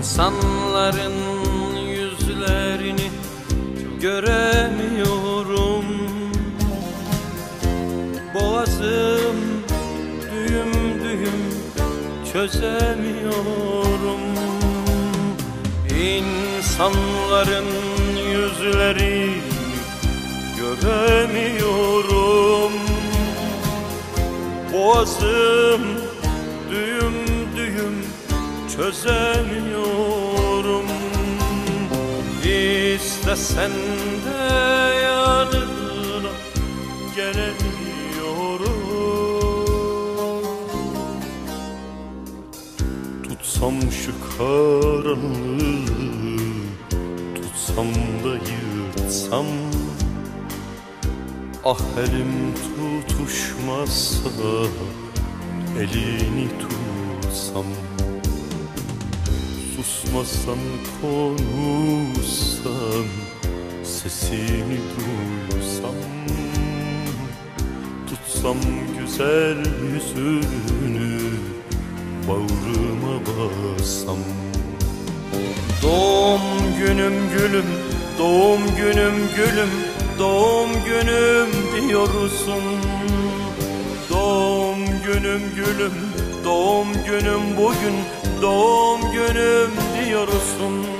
İnsanların yüzlerini göremiyorum. Boğazım düğüm düğüm çözemiyorum. İnsanların yüzlerini göremiyorum. Boğazım düğüm düğüm çözemiyorum İstesen de yanına gelemiyorum. Tutsam şu karanlığı Tutsam da yırtsam. Ah elim tutuşmazsa Elini tutsam. Susmasan konuşsan Sesini duysam Tutsam güzel yüzünü Bağrıma bassam. Doğum günüm gülüm Doğum günüm gülüm Doğum günüm diyorsun. Doğum günüm gülüm Doğum günüm bugün Doğum günüm diyorsun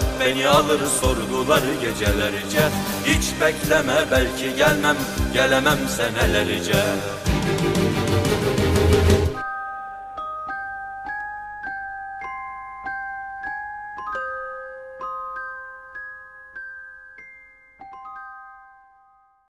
beni alır sorgular gecelerce. Hiç bekleme belki gelmem gelemem senelerce